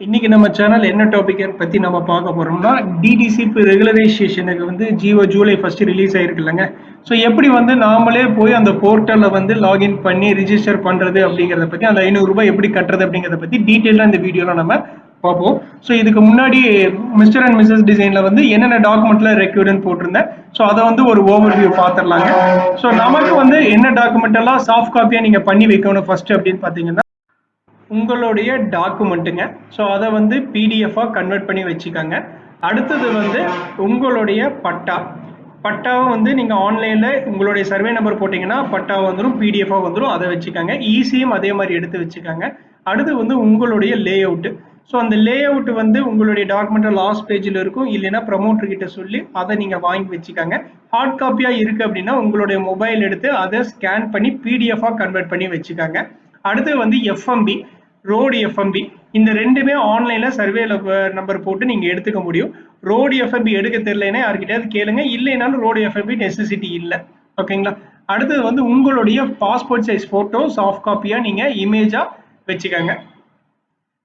இன்னைக்கு நம்ம சேனல் என்ன டாபிக் பத்தி நம்ம பார்க்க போறோம்னா டிடிசிபி ரெகுலரைசேஷனுக்கு வந்து ஜியோ ஜூலை ஃபர்ஸ்ட் ரிலீஸ் ஆயிருக்குல்லங்க ஸோ எப்படி வந்து நாமளே போய் அந்த போர்ட்டலில் வந்து லாகின் பண்ணி ரிஜிஸ்டர் பண்றது அப்படிங்கிறத பத்தி அந்த ஐநூறு ரூபாய் எப்படி கட்டுறது அப்படிங்கிறத பத்தி டீட்டெயிலாக இந்த வீடியோல நம்ம பார்ப்போம். ஸோ இதுக்கு முன்னாடி மிஸ்டர் அண்ட் மிஸ்ஸஸ் டிசைனில் வந்து என்னென்ன டாக்குமெண்ட்ல ரெக்யூர்டுன்னு போட்டிருந்தேன். ஸோ அதை வந்து ஒரு ஓவர் வியூ பார்த்துடலாங்க. ஸோ நமக்கு வந்து என்ன டாக்குமெண்ட் எல்லாம் சாஃப்ட் காப்பியாக நீங்கள் பண்ணி வைக்கணும் ஃபர்ஸ்ட் அப்படின்னு பார்த்தீங்கன்னா உங்களுடைய டாக்குமெண்ட்டுங்க. ஸோ அதை வந்து பிடிஎஃபாக கன்வெர்ட் பண்ணி வச்சுக்கோங்க. அடுத்தது வந்து உங்களுடைய பட்டா. பட்டாவை வந்து நீங்கள் ஆன்லைனில் உங்களுடைய சர்வே நம்பர் போட்டிங்கன்னா பட்டா வந்துடும் பிடிஎஃபாக வந்துடும் அதை வச்சுக்கோங்க. ஈஸியும் அதே மாதிரி எடுத்து வச்சுக்கோங்க. அடுத்து வந்து உங்களுடைய லே அவுட்டு ஸோ அந்த லே அவுட் வந்து உங்களுடைய டாக்குமெண்ட்டை லாஸ்ட் பேஜில் இருக்கும். இல்லைன்னா ப்ரமோட்டர் கிட்ட சொல்லி அதை நீங்கள் வாங்கி வச்சுக்காங்க. ஹார்ட் காப்பியாக இருக்குது அப்படின்னா உங்களுடைய மொபைல் எடுத்து அதை ஸ்கேன் பண்ணி பிடிஎஃபாக கன்வெர்ட் பண்ணி வச்சுக்காங்க. அடுத்து வந்து எஃப்எம்பி ரோடு எஃப்எம்பி இந்த ரெண்டுமே ஆன்லைனில் சர்வேல நம்பர் போட்டு நீங்கள் எடுத்துக்க முடியும். ரோடு எஃப்எம்பி எடுக்க தெரியலனா யார்கிட்டயாவது கேளுங்க. இல்லைனாலும் ரோடு எஃப்எம்பி நெசசிட்டி இல்லை. ஓகேங்களா அடுத்தது வந்து உங்களுடைய பாஸ்போர்ட் சைஸ் ஃபோட்டோ சாஃப்ட் காப்பியாக நீங்கள் இமேஜாக வச்சுக்கோங்க.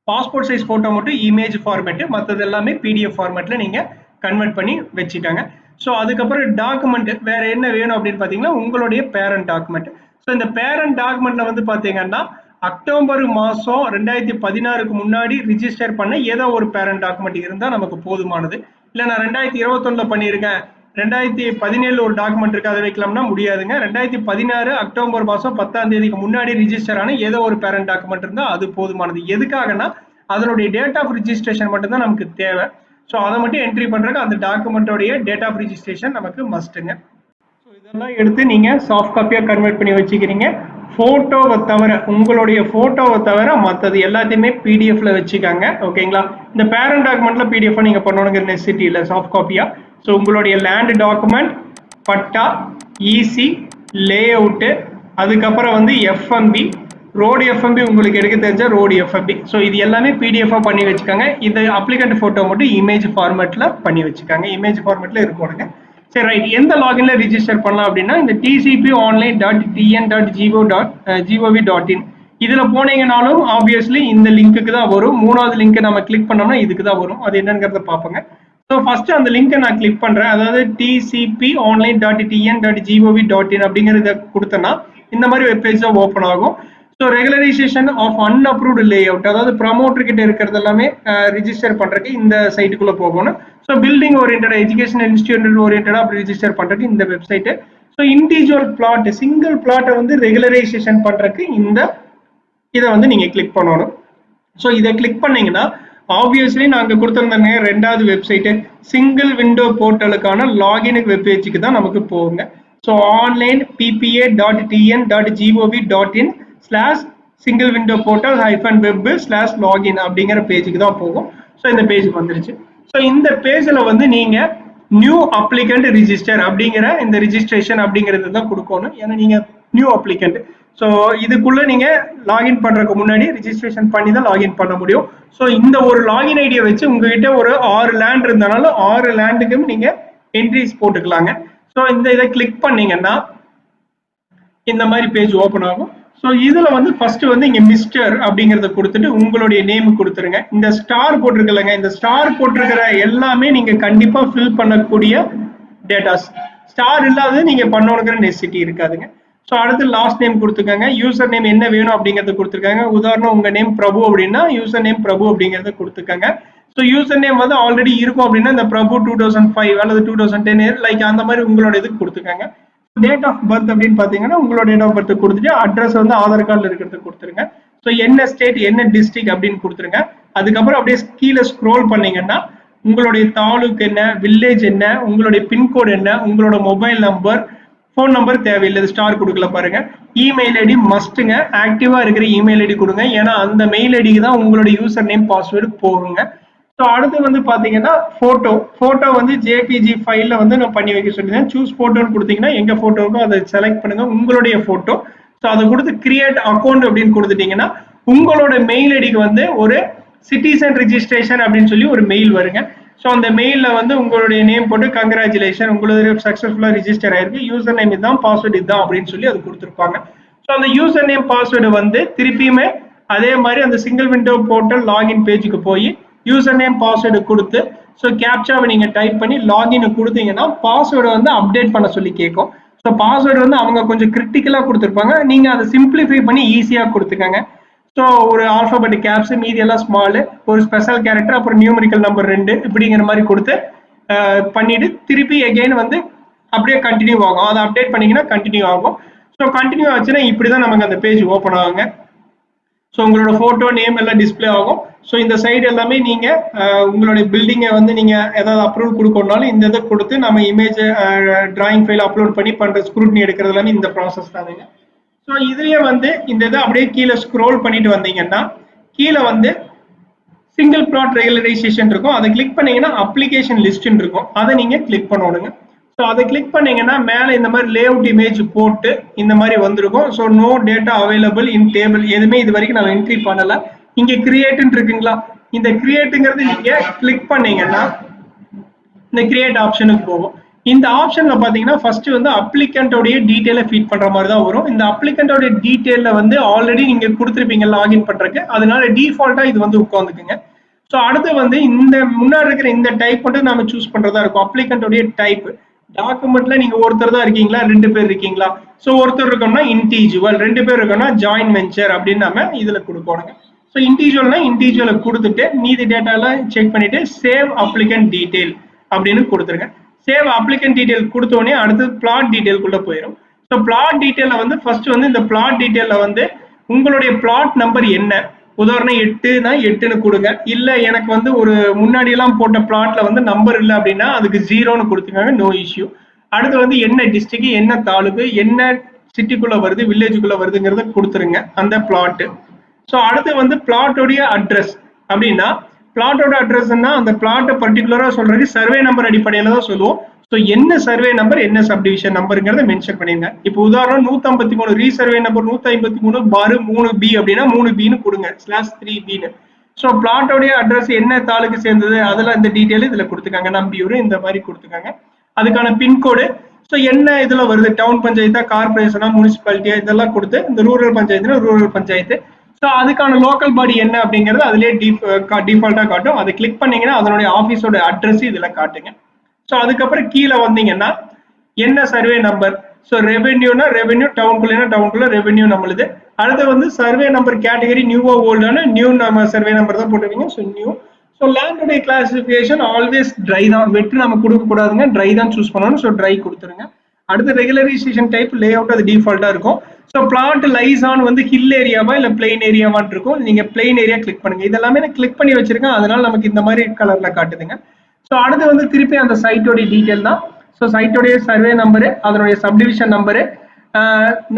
பாஸ்போர்ட் சைஸ் ஃபோட்டோ மட்டும் இமேஜ் ஃபார்மேட்டு மற்றது எல்லாமே பிடிஎஃப் ஃபார்மேட்டில் நீங்கள் கன்வெர்ட் பண்ணி வச்சுக்கோங்க. ஸோ அதுக்கப்புறம் டாக்குமெண்ட் வேறு என்ன வேணும் அப்படின்னு பார்த்தீங்கன்னா உங்களுடைய பேரண்ட் டாக்குமெண்ட் ஸோ இந்த பேரண்ட் டாக்குமெண்ட்டில் வந்து பார்த்தீங்கன்னா அக்டோபர் மாதம் ரெண்டாயிரத்தி பதினாறுக்கு முன்னாடி ரிஜிஸ்டர் பண்ண ஏதோ ஒரு பேரண்ட் டாக்குமெண்ட் இருந்தால் நமக்கு போதுமானது. இல்லை நான் ரெண்டாயிரத்தி இருபத்தொன்னில் பண்ணியிருக்கேன். ரெண்டாயிரத்தி பதினேழு ஒரு டாக்குமெண்ட் இருக்கு அதை வைக்கலாம்னா முடியாதுங்க. ரெண்டாயிரத்தி பதினாறு அக்டோபர் மாதம் பத்தாம் தேதிக்கு முன்னாடி ரிஜிஸ்டர் ஆன ஏதோ ஒரு பேரண்ட் டாக்குமெண்ட் இருந்தால் அது போதுமானது. எதுக்காகனா அதனுடைய டேட் ஆஃப் ரிஜிஸ்ட்ரேஷன் மட்டும்தான் நமக்கு தேவை. ஸோ அதை மட்டும் என்ட்ரி பண்ணுறதுக்கு அந்த டாக்குமெண்ட்டோடைய டேட் ஆஃப் ரிஜிஸ்ட்ரேஷன் நமக்கு மஸ்ட்டுங்க ஸோ இதெல்லாம் எடுத்து நீங்கள் சாஃப்ட் காப்பியாக கன்வெர்ட் பண்ணி வச்சுக்கிறீங்க. ஃபோட்டோவை தவிர உங்களுடைய ஃபோட்டோவை தவிர மற்றது எல்லாத்தையுமே பிடிஎஃப்ல வச்சுக்காங்க ஓகேங்களா இந்த பேரண்ட் டாக்குமெண்ட்ல பிடிஎஃப் நீங்கள் பண்ணணுங்கிற நெசிட்டி இல்லை சாஃப்ட் காப்பியா ஸோ உங்களுடைய land document patta EC layout அதுக்கப்புறம் வந்து எஃப்எம்பி ரோடு எஃப்எம்பி உங்களுக்கு எடுக்க தெரிஞ்ச ரோடு எஃப்எம்பி ஸோ இது எல்லாமே பிடிஎஃபாக பண்ணி வச்சுக்காங்க. இந்த அப்ளிகண்ட் ஃபோட்டோ மட்டும் இமேஜ் ஃபார்மேட்டில் பண்ணி வச்சுக்காங்க. இமேஜ் ஃபார்மேட்டில் இருக்கணுங்க சரி ரைட் எந்த லாகின்ல ரிஜிஸ்டர் பண்ணலாம் அப்படின்னா இந்த DCP online dot TN dot GO dot GOV dot in இதில் போனீங்கனாலும் ஆப்வியஸ்லி இந்த லிங்க்குக்கு தான் வரும். மூணாவது லிங்க்கை நம்ம கிளிக் பண்ணோம்னா இதுக்கு தான் வரும். அது என்னங்கிறத பார்ப்போங்க. ஸோ ஃபர்ஸ்ட் அந்த லிங்கை நான் கிளிக் பண்ணுறேன் அதாவது DCP online dot TN dot GOV dot in அப்படிங்கிறத கொடுத்தேன்னா இந்த மாதிரி வெப்பேஜ் தான் ஓப்பன் ஆகும். So regularisation of unapproved layout அதாவது ப்ரமோட்டர் கிட்ட இருக்கிறது எல்லாமே ரிஜிஸ்டர் பண்ணுறதுக்கு இந்த சைட்டுக்குள்ளே போகணும். ஸோ பில்டிங் ஓரியன்டா எஜுகேஷன் இன்ஸ்டியூட் ஓரியன்டா அப்படி ரிஜிஸ்டர் பண்ணுறதுக்கு இந்த website so individual plot single பிளாட்டை வந்து ரெகுலரைசேஷன் பண்ணுறதுக்கு இந்த இதை வந்து நீங்கள் கிளிக் பண்ணணும். ஸோ இதை கிளிக் பண்ணீங்கன்னா ஆப்வியஸ்லி நாங்கள் கொடுத்துருந்தாங்க ரெண்டாவது வெப்சைட்டு சிங்கிள் விண்டோ போர்ட்டலுக்கான லாகின் வெப்பேஜுக்கு தான் நமக்கு போகுங்க. So online BPA dot TN dot GOV dot in slash single window portal hyphen web slash login அப்படிங்கிற பேஜுக்கு தான் போகும். ஸோ இந்த பேஜுக்கு வந்துருச்சு. இந்த பேஜில் வந்து நீங்கள் நியூ அப்ளிகண்ட் ரிஜிஸ்டர் அப்படிங்கிற இந்த ரிஜிஸ்ட்ரேஷன் அப்படிங்கிறது தான் கொடுக்கணும். ஏன்னா நீங்கள் நியூ அப்ளிகண்ட் ஸோ இதுக்குள்ள நீங்க லாகின் பண்றதுக்கு முன்னாடி ரிஜிஸ்ட்ரேஷன் பண்ணி தான் லாகின் பண்ண முடியும். ஸோ இந்த ஒரு லாகின் ஐடியை வச்சு உங்ககிட்ட ஒரு ஆறு லேண்ட் இருந்தனால ஆறு லேண்டுக்கும் நீங்க என்ட்ரிஸ் போட்டுக்கலாங்க. ஸோ இந்த இதை கிளிக் பண்ணீங்கன்னா இந்த மாதிரி பேஜ் ஓப்பன் ஆகும். ஸோ இதுல வந்து ஃபர்ஸ்ட் வந்து இங்க மிஸ்டர் அப்படிங்கறத கொடுத்துட்டு உங்களுடைய நேம் கொடுத்துருங்க. இந்த ஸ்டார் போட்டிருக்கலங்க இந்த ஸ்டார் போட்டிருக்கிற எல்லாமே நீங்க கண்டிப்பா ஃபில் பண்ணக்கூடிய டேட்டாஸ் ஸ்டார் இல்லாதது நீங்க பண்ணணுங்கிற நெசிட்டி இருக்காதுங்க. ஸோ அடுத்து லாஸ்ட் நேம் கொடுத்துருக்காங்க யூசர் நேம் என்ன வேணும் அப்படிங்கறத கொடுத்துருக்காங்க. உதாரணம் உங்க நேம் பிரபு அப்படின்னா யூசர் நேம் பிரபு அப்படிங்கறத கொடுத்துருக்காங்க ஸோ யூசர் நேம் வந்து ஆல்ரெடி இருக்கும் அப்படின்னா இந்த பிரபு டூ தௌசண்ட் ஃபைவ் அல்லது டூ தௌசண்ட் டென் லைக் அந்த மாதிரி உங்களோட இதுக்கு கொடுத்துருக்காங்க டேட் ஆஃப் பர்த் அப்படின்னு பார்த்தீங்கன்னா உங்களோட டேட் ஆஃப் பர்த் கொடுத்துட்டு அட்ரஸ் வந்து ஆதார் கார்டில் இருக்கிறது கொடுத்துருங்க. ஸோ என்ன ஸ்டேட் என்ன டிஸ்ட்ரிக்ட் அப்படின்னு கொடுத்துருங்க. அதுக்கப்புறம் அப்படியே கீழே ஸ்க்ரோல் பண்ணீங்கன்னா உங்களுடைய தாலுக்கு என்ன வில்லேஜ் என்ன உங்களுடைய பின்கோடு என்ன உங்களோட மொபைல் நம்பர் ஃபோன் நம்பர் தேவையில்லை. ஸ்டார் கொடுக்கல பாருங்க. இமெயில் ஐடி மஸ்ட்டுங்க ஆக்டிவாக இருக்கிற இமெயில் ஐடி கொடுங்க. ஏன்னா அந்த மெயில் ஐடிக்கு தான் உங்களோட யூசர் நேம் பாஸ்வேர்டு போகுங்க. ஸோ அடுத்து வந்து பார்த்தீங்கன்னா ஃபோட்டோ ஃபோட்டோ வந்து ஜேபிஜி ஃபைலில் வந்து நான் பண்ணி வைக்க சொல்லியிருந்தேன். சூஸ் ஃபோட்டோன்னு கொடுத்தீங்கன்னா எங்கள் ஃபோட்டோவுக்கும் அதை செலக்ட் பண்ணுங்க. உங்களுடைய ஃபோட்டோ ஸோ அதை கொடுத்து கிரியேட் அக்கௌண்ட் அப்படின்னு கொடுத்துட்டீங்கன்னா உங்களோட மெயில் ஐடிக்கு வந்து ஒரு சிட்டிசன் ரிஜிஸ்ட்ரேஷன் அப்படின்னு சொல்லி ஒரு மெயில் வருங்க. ஸோ அந்த மெயிலில் வந்து உங்களுடைய நேம் போட்டு கங்க்ராச்சுலேஷன் உங்களுடைய சக்ஸஸ்ஃபுல்லாக ரிஜிஸ்டர் ஆயிருக்கு. யூசர் நேம் இதுதான் பாஸ்வேர்டு இதுதான் அப்படின்னு சொல்லி அது கொடுத்துருப்பாங்க. ஸோ அந்த யூசர் நேம் பாஸ்வேர்டு வந்து திருப்பியுமே அதே மாதிரி அந்த சிங்கிள் விண்டோ போர்ட்டல் லாகின் பேஜுக்கு போய் யூசர் நேம் பாஸ்வேர்டு கொடுத்து ஸோ கேப்சாவை நீங்கள் டைப் பண்ணி லாகின் கொடுத்தீங்கன்னா பாஸ்வேர்டை வந்து அப்டேட் பண்ண சொல்லி கேட்கும் ஸோ பாஸ்வேர்டு வந்து அவங்க கொஞ்சம் கிரிட்டிக்கலாக கொடுத்துருப்பாங்க. நீங்கள் அதை சிம்பிளிஃபை பண்ணி ஈஸியாக கொடுத்துக்கங்க. ஸோ ஒரு ஆல்ஃபாபெட் கேப்ஸ் மீதி எல்லாம் ஸ்மாலு ஒரு ஸ்பெஷல் கேரக்டர் அப்புறம் நியூமரிக்கல் நம்பர் ரெண்டு இப்படிங்கிற மாதிரி கொடுத்து அஹ், பண்ணிட்டு திருப்பி எகெயின் வந்து அப்படியே கண்டினியூ ஆகும். அதை அப்டேட் பண்ணிங்கன்னா கண்டினியூ ஆகும். ஸோ கண்டினியூ ஆச்சுன்னா இப்படி தான் நமக்கு அந்த பேஜ் ஓப்பன் ஆகுங்க. ஸோ உங்களோட ஃபோட்டோ நேம் எல்லாம் டிஸ்ப்ளே ஆகும். ஸோ இந்த சைடு எல்லாமே நீங்கள் உங்களுடைய பில்டிங்கை வந்து நீங்கள் ஏதாவது அப்ரூவல் கொடுக்கணும்னாலும் இந்த இதை கொடுத்து நம்ம இமேஜ் டிராயிங் ஃபைல் அப்லோட் பண்ணி பண்ணுற ஸ்க்ரூட்னி எடுக்கிறது எல்லாமே இந்த ப்ராசஸ் தானுங்க ஸோ இதுலேயே வந்து இந்த இதை அப்படியே கீழே ஸ்க்ரோல் பண்ணிட்டு வந்தீங்கன்னா கீழே வந்து சிங்கிள் ப்ளாட் ரெகுலரைசேஷன் இருக்கும். அதை கிளிக் பண்ணீங்கன்னா அப்ளிகேஷன் லிஸ்ட்னு இருக்கும். அதை நீங்கள் கிளிக் பண்ணணுங்க. ஸோ அதை கிளிக் பண்ணீங்கன்னா மேலே இந்த மாதிரி லேஅவுட் இமேஜ் போட்டு இந்த மாதிரி வந்திருக்கும். So no data available in table எதுவுமே இது வரைக்கும் நான் என்ட்ரி பண்ணல. இங்க கிரியேட்னு இருக்குங்களா? இந்த கிரியேட்டுங்கிறது நீங்க கிளிக் பண்ணீங்கன்னா இந்த கிரியேட் ஆப்ஷனுக்கு போகும். இந்த ஆப்ஷன்ல பாத்தீங்கன்னா ஃபர்ஸ்ட் வந்து அப்ளிகண்டோடைய டீட்டெயிலை ஃபீட் பண்ற மாதிரி தான் வரும். இந்த அப்ளிகண்டோடைய டீட்டெயில வந்து ஆல்ரெடி நீங்க கொடுத்துருப்பீங்க லாகின் பண்றதுக்கு. அதனால டிஃபால்ட்டா இது வந்து உட்காந்துக்குங்க ஸோ அடுத்து வந்து இந்த முன்னாடி இருக்கிற இந்த டைப் மட்டும் நம்ம சூஸ் பண்றதா இருக்கும். அப்ளிகண்டோடைய டைப் டாக்குமெண்ட்ல நீங்க ஒருத்தர் தான் இருக்கீங்களா? ரெண்டு பேர் இருக்கீங்களா? ஸோ ஒருத்தர் இருக்கோம்னா இன்டிஜுவல் ரெண்டு பேர் இருக்கோம்னா ஜாயின் வெஞ்சர் அப்படின்னு நம்ம இதுல கொடுக்கணுங்க. ஸோ இன்டிஜுவல்னா இன்டிஜுவலை கொடுத்துட்டு மீதி டேட்டாலாம் செக் பண்ணிட்டு சேவ் அப்ளிகன் டீடைல் அப்படின்னு கொடுத்துருங்க. சேவ் அப்ளிகன் டீடைல் கொடுத்தோடனே அடுத்து பிளாட் டீடைல்குள்ள போயிடும் ஸோ பிளாட் டீட்டெயிலில் வந்து ஃபர்ஸ்ட் வந்து இந்த பிளாட் டீட்டெயிலில் வந்து உங்களுடைய பிளாட் நம்பர் என்ன? உதாரணம் எட்டுனா எட்டுன்னு கொடுங்க. இல்ல எனக்கு வந்து ஒரு முன்னாடி எல்லாம் போட்ட பிளாட்ல வந்து நம்பர் இல்லை அப்படின்னா அதுக்கு ஜீரோன்னு கொடுத்துக்காங்க நோ இஷ்யூ அடுத்து வந்து என்ன டிஸ்ட்ரிக்ட் என்ன தாலுக்கு என்ன சிட்டிக்குள்ள வருது வில்லேஜுக்குள்ள வருதுங்கிறத கொடுத்துருங்க அந்த பிளாட்டு ஸோ அடுத்து வந்து பிளாட்டோடைய அட்ரஸ் அப்படின்னா பிளாட்டோட அட்ரஸ்னா அந்த பிளாட்டை பர்டிகுலராக சொல்றது சர்வே நம்பர் அடிப்படையில தான் சொல்லுவோம். ஸோ என்ன சர்வே நம்பர் என்ன சப்டிவிஷன் நம்பருங்கிறத மென்ஷன் பண்ணிருங்க. இப்போ உதாரணம் நூற்றம்பத்தி மூணு ரீசர்வே நம்பர் நூற்றி ஐம்பத்தி மூணு பாரு மூணு பி அப்படின்னா மூணு பின்னு கொடுங்க. ஸ்லாஷ் த்ரீ பின்னு ஸோ பிளாட்டோடைய அட்ரஸ் என்ன தாளுக்கு சேர்ந்தது அதில் இந்த டீட்டெயில் இதில் கொடுத்துருக்காங்க நம்பியூர் இந்த மாதிரி கொடுத்துருக்காங்க அதுக்கான பின்கோடு ஸோ என்ன இதில் வருது? டவுன் பஞ்சாயத்தா கார்பரேஷனா முனிசிபாலிட்டியா இதெல்லாம் கொடுத்து இந்த ரூரல் பஞ்சாயத்துனா ரூரல் பஞ்சாயத்து. ஸோ அதுக்கான லோக்கல் பாடி என்ன அப்படிங்கிறது அதுலேயே டிஃபால்ட்டாக காட்டும். அதை கிளிக் பண்ணீங்கன்னா அதனுடைய ஆஃபீஸோட அட்ரஸ் இதில் காட்டுங்க. ஸோ அதுக்கப்புறம் கீழே வந்தீங்கன்னா என்ன சர்வே நம்பர் ஸோ ரெவென்யூனா ரெவென்யூ டவுனுக்குள்ளேனா டவுனுக்குள்ள ரெவென்யூ நம்மளுது. அடுத்து வந்து சர்வே நம்பர் கேட்டகரி நியூவோ ஓல்டான நியூ நம்ம சர்வே நம்பர் தான் போட்டுருவீங்க. ஸோ நியூ ஸோ லேண்டுடைய கிளாசிஃபிகேஷன் ஆல்வேஸ் ட்ரை தான். வெட்டு நம்ம கொடுக்கக்கூடாதுங்க. ட்ரை தான் சூஸ் பண்ணணும். ஸோ ட்ரை கொடுத்துருங்க. அடுத்து ரெகுலரைசேஷன் டைப் லே அவுட் அது டிஃபால்ட்டாக இருக்கும். ஸோ பிளாட் லைஸ் ஆன் வந்து ஹில் ஏரியாவா இல்லை பிளெயின் ஏரியாவான் இருக்கும். நீங்கள் பிளெயின் ஏரியா கிளிக் பண்ணுங்க. இதெல்லாமே நான் கிளிக் பண்ணி வச்சிருக்கேன். அதனால நமக்கு இந்த மாதிரி கலரில் காட்டுதுங்க. ஸோ அடுத்து வந்து திருப்பி அந்த சைட்டோடைய டீட்டெயில் தான். ஸோ சைட்டோடைய சர்வே நம்பரு அதனுடைய subdivision number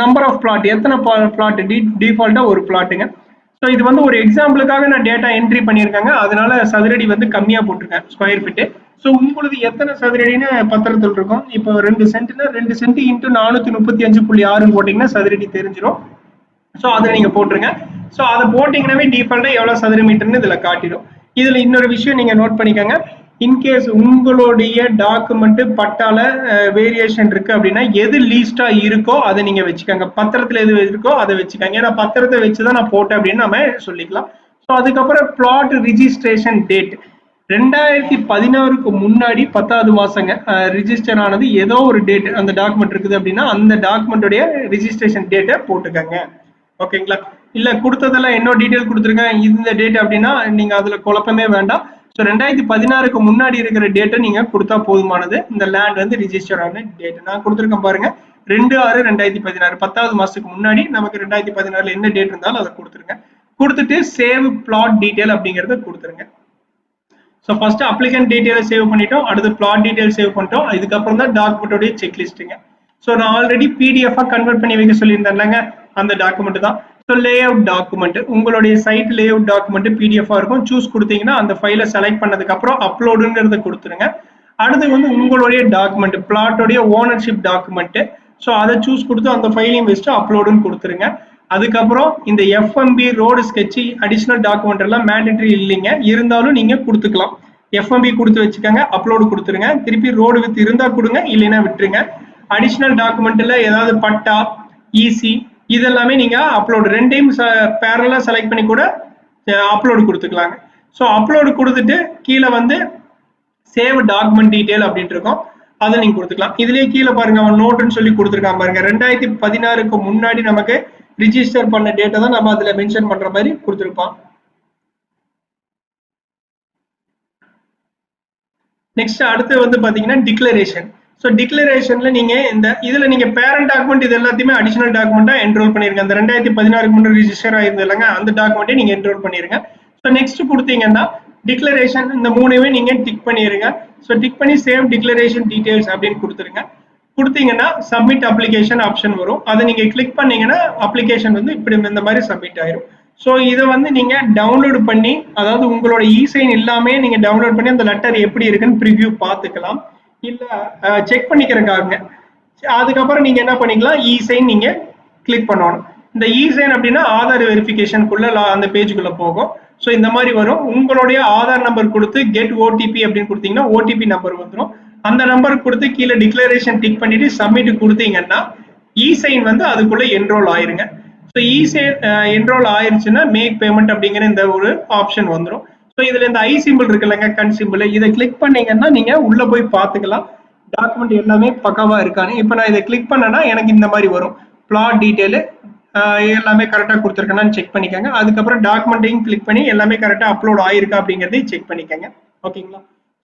number of plot எத்தனை பிளாட் டி டிஃபால்ட்டாக ஒரு பிளாட்டுங்க ஸோ இது வந்து ஒரு எக்ஸாம்பிளுக்காக நான் டேட்டா என்ட்ரி பண்ணியிருக்காங்க. அதனால சதுரடி வந்து கம்மியாக போட்டிருக்கேன் ஸ்கொயர் ஃபீட்டு ஸோ உங்களது எத்தனை சதுரடின்னு பத்திரத்தில் இருக்கும். இப்போ ரெண்டு சென்ட்னா ரெண்டு சென்ட் இன்ட்டு நானூற்றி முப்பத்தி அஞ்சு புள்ளி ஆறுன்னு போட்டிங்கன்னா சதுரடி தெரிஞ்சிடும் ஸோ அதை நீங்க போட்டுருங்க. ஸோ அதை போட்டிங்கன்னாவே டிஃபால்ட்டா எவ்வளவு சதுர மீட்டர்னு இதுல காட்டிடும். இதுல இன்னொரு விஷயம் நீங்க நோட் பண்ணிக்கோங்க. இன்கேஸ் உங்களுடைய டாக்குமெண்ட் பட்டால வேரியேஷன் இருக்கு அப்படின்னா எது லீஸ்டா இருக்கோ அதை நீங்க வச்சுக்கோங்க. பத்திரத்துல எது இருக்கோ அதை வச்சுக்கோங்க. ஏன்னா பத்திரத்தை வச்சுதான் நான் போட்டேன் அப்படின்னு நம்ம சொல்லிக்கலாம். ஸோ அதுக்கப்புறம் பிளாட் ரிஜிஸ்ட்ரேஷன் டேட் ரெண்டாயிரத்தி பதினாறுக்கு முன்னாடி பத்தாவது மாசங்க. ரிஜிஸ்டர் ஆனது ஏதோ ஒரு டேட் அந்த டாக்குமெண்ட் இருக்குது அப்படின்னா அந்த டாக்குமெண்ட்டுடைய ரிஜிஸ்ட்ரேஷன் டேட்டை போட்டுக்கோங்க. ஓகேங்களா? இல்ல கொடுத்ததெல்லாம் என்ன டீட்டெயில் கொடுத்துருக்கேன் இந்த டேட் அப்படின்னா நீங்க அதுல குழப்பமே வேண்டாம். ஸோ ரெண்டாயிரத்தி பதினாறுக்கு முன்னாடி இருக்கிற டேட்டை நீங்க கொடுத்தா போதுமானது. இந்த லேண்ட் வந்து ரிஜிஸ்டர் ஆன டேட் நான் கொடுத்துருக்கேன் பாருங்க. ரெண்டு ஆறு ரெண்டாயிரத்தி பதினாறு. பத்தாவது மாசத்துக்கு முன்னாடி நமக்கு ரெண்டாயிரத்தி பதினாறுல என்ன டேட் இருந்தாலும் அதை கொடுத்துருங்க. கொடுத்துட்டு சேவ் பிளாட் டீட்டெயில் அப்படிங்கறத கொடுத்துருங்க. ஸோ ஃபர்ஸ்ட் அப்ளிகன் டீட்டெயிலை சேவ் பண்ணிட்டோம். அடுத்து பிளாட் டீட்டெயில் சேவ் பண்ணிட்டோம். இதுக்கப்புறம் தான் டாக்குமெண்ட்டோடைய செக் லிஸ்ட்டுங்க ஸோ நான் ஆல்ரெடி பிடிஎஃபாக கன்வெர்ட் பண்ணி வைக்க சொல்லியிருந்தேன்லங்க. அந்த டாக்குமெண்ட் தான். ஸோ லே அவுட் டாக்குமெண்ட் உங்களுடைய சைட் லே அவுட் டாக்குமெண்ட் பிடிஎஃபாக இருக்கும். சூஸ் கொடுத்தீங்கன்னா அந்த ஃபைலை செலக்ட் பண்ணதுக்கப்புறம் அப்லோடுங்கிறத கொடுத்துருங்க. அடுத்து வந்து உங்களுடைய டாக்குமெண்ட் பிளாட்டோடைய ஓனர்ஷிப் டாக்குமெண்ட்டு ஸோ அதை சூஸ் கொடுத்து அந்த ஃபைலையும் வச்சுட்டு அப்லோடுன்னு கொடுத்துருங்க. அதுக்கப்புறம் இந்த FMB road sketch additional document எல்லாம் மேண்டட்ரி இல்லைங்க. இருந்தாலும் நீங்க கொடுத்துக்கலாம். எஃப்எம்பி கொடுத்து வச்சுக்கோங்க அப்லோடு கொடுத்துருங்க. திருப்பி ரோடு வித் இருந்தா கொடுங்க இல்லைன்னா விட்டுருங்க. அடிஷ்னல் டாக்குமெண்ட்ல ஏதாவது பட்டா இசி இதெல்லாமே நீங்க அப்லோடு ரெண்டையும் பேரலா செலக்ட் பண்ணி கூட அப்லோடு கொடுத்துக்கலாங்க. ஸோ அப்லோடு கொடுத்துட்டு கீழே வந்து சேவ் டாக்குமெண்ட் டீடைல் அப்படின்ட்டு இருக்கும் அதை நீங்க கொடுத்துக்கலாம். இதுலயே கீழே பாருங்க அவன் நோட்டுன்னு சொல்லி கொடுத்துருக்கான் பாருங்க. ரெண்டாயிரத்தி பதினாறுக்கு முன்னாடி நமக்கு ரிஜிஸ்டர் பண்ண டேட்டை தான் நம்ம அதில் மென்ஷன் பண்ணுற மாதிரி கொடுத்துருப்பான். நெக்ஸ்ட் அடுத்து வந்து பார்த்தீங்கன்னா டிக்ளரேஷன் ஸோ டிக்ளரேஷன்ல நீங்க இந்த இதுல நீங்க பேரண்ட் டாக்குமெண்ட் இது எல்லாத்தையுமே அடிஷனல் டாக்குமெண்டா என்ரோல் பண்ணிருங்க. அந்த ரெண்டாயிரத்தி பதினாறுக்கு முன்னாடி ரிஜிஸ்டர் ஆயிருந்தது இல்லைங்க அந்த டாக்குமெண்ட்டை நீங்க என்ரோல் பண்ணிருங்க. ஸோ நெக்ஸ்ட் கொடுத்தீங்கன்னா டிக்ளரேஷன் இந்த மூணுமே நீங்க டிக் பண்ணிருங்க. ஸோ டிக் பண்ணி சேவ் டிக்ளரேஷன் டீடைல்ஸ் அப்படின்னு கொடுத்துருங்க. கொடுத்தீங்கன்னா சப்மிட் அப்ளிகேஷன் ஆப்ஷன் வரும். அதை நீங்க கிளிக் பண்ணீங்கன்னா அப்ளிகேஷன் வந்து இப்படி இந்த மாதிரி சப்மிட் ஆயிரும். ஸோ இதை வந்து நீங்க டவுன்லோடு பண்ணி அதாவது உங்களோட இசைன் சைன் இல்லாமே நீங்க டவுன்லோட் பண்ணி அந்த லெட்டர் எப்படி இருக்குன்னு ப்ரிவ்யூ பார்த்துக்கலாம். இல்லை செக் பண்ணிக்கிறக்காக அதுக்கப்புறம் நீங்க என்ன பண்ணிக்கலாம்? இசைன் நீங்கள் நீங்க கிளிக் பண்ணணும். இந்த இசைன் அப்படின்னா ஆதார் வெரிஃபிகேஷனுக்குள்ள அந்த பேஜுக்குள்ளே போகும். ஸோ இந்த மாதிரி வரும். உங்களுடைய ஆதார் நம்பர் கொடுத்து கெட் ஓடிபி அப்படின்னு கொடுத்தீங்கன்னா ஓடிபி நம்பர் வந்துடும் அந்த நம்பர் கொடுத்து கீழே டிக்ளரேஷன் டிக் பண்ணிட்டு சப்மிட் கொடுத்தீங்கன்னா இசைன் வந்து அதுக்குள்ள என்ரோல் ஆயிருங்க. ஸோ இசை என்ரோல் ஆயிருச்சுன்னா மேக் பேமெண்ட் அப்படிங்கிற இந்த ஒரு ஆப்ஷன் வந்துடும் ஸோ இதுல இந்த ஐ சிம்பிள் இருக்குல்லங்க கண் சிம்பிள் இதை கிளிக் பண்ணீங்கன்னா நீங்க உள்ள போய் பார்த்துக்கலாம். டாக்குமெண்ட் எல்லாமே பக்காவா இருக்கானு. இப்போ நான் இதை கிளிக் பண்ணேன்னா எனக்கு இந்த மாதிரி வரும். பிளாட் டீட்டெயிலு எல்லாமே கரெக்டாக கொடுத்துருக்கேன்னு செக் பண்ணிக்கோங்க. அதுக்கப்புறம் டாக்குமெண்ட்டையும் கிளிக் பண்ணி எல்லாமே கரெக்டாக அப்லோட் ஆயிருக்கா அப்படிங்கிறதையும் செக் பண்ணிக்கோங்க. ஓகேங்களா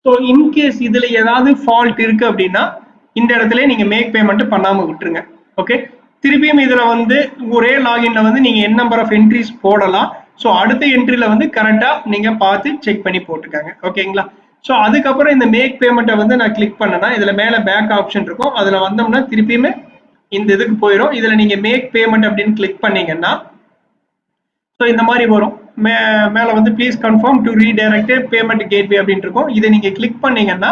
ஸோ இன்கேஸ் இதுல ஏதாவது ஃபால்ட் இருக்கு அப்படின்னா இந்த இடத்துல நீங்க மேக் பேமெண்ட் பண்ணாம விட்டுருங்க. ஓகே திருப்பியும் இதுல வந்து ஒரே லாகின்ல வந்து நீங்க என் நம்பர் ஆஃப் என்ட்ரிஸ் போடலாம். ஸோ அடுத்த என்ட்ரியில் வந்து கரெக்டா நீங்க பார்த்து செக் பண்ணி போட்டுக்கோங்க. ஓகேங்களா ஸோ அதுக்கப்புறம் இந்த மேக் பேமெண்ட்டை வந்து நான் கிளிக் பண்ணேன்னா இதுல மேல பேக் ஆப்ஷன் இருக்கும். அதுல வந்தோம்னா திருப்பியுமே இந்த இதுக்கு போயிடும் இதுல நீங்க மேக் பேமெண்ட் அப்படின்னு கிளிக் பண்ணீங்கன்னா ஸோ இந்த மாதிரி வரும். மே மேலே வந்து please confirm to redirect payment gateway அப்படின்னு இருக்கும். இதை நீங்கள் கிளிக் பண்ணீங்கன்னா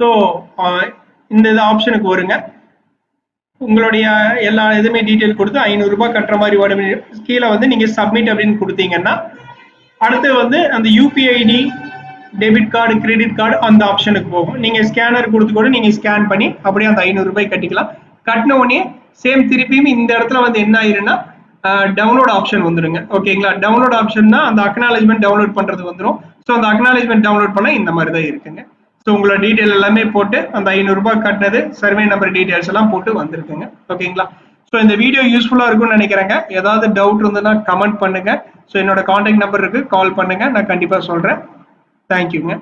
ஸோ இந்த இது ஆப்ஷனுக்கு வருங்க. உங்களுடைய எல்லா இதுவுமே டீட்டெயில் கொடுத்து ஐநூறுரூபா கட்டுற மாதிரி வரும் கீழே வந்து நீங்கள் சப்மிட் அப்படின்னு கொடுத்தீங்கன்னா அடுத்து வந்து அந்த UPI ID debit card credit card அந்த ஆப்ஷனுக்கு போகும். நீங்கள் ஸ்கேனர் கொடுத்து கூட நீங்கள் ஸ்கேன் பண்ணி அப்படியே அந்த ஐநூறுரூபாய் கட்டிக்கலாம். கட்டின உடனே சேம் திருப்பியும் இந்த இடத்துல வந்து என்ன ஆயிருன்னா டவுன்லோட் ஆப்ஷன் வந்துருங்க. ஓகேங்களா டவுன்லோட் ஆப்ஷன்னா அந்த அக்னாலேஜ்மெண்ட் டவுன்லோட் பண்ணுறது வந்துடும் ஸோ அந்த அக்னாலேஜ்மெண்ட் டவுன்லோட் பண்ண இந்த மாதிரி தான் இருக்குங்க. ஸோ உங்களோட டீட்டெயில் எல்லாமே போட்டு அந்த ஐநூறுரூபா கட்டினது சர்வே நம்பர் டீட்டெயில்ஸ் எல்லாம் போட்டு வந்திருக்குங்க. ஓகேங்களா ஸோ இந்த வீடியோ யூஸ்ஃபுல்லாக இருக்கும்னு நினைக்கிறேங்க. ஏதாவது டவுட் இருந்ததுன்னா கமெண்ட் பண்ணுங்கள் ஸோ என்னோட காண்டாக்ட் நம்பர் இருக்குது கால் பண்ணுங்கள் நான் கண்டிப்பாக சொல்கிறேன் தேங்க்யூங்க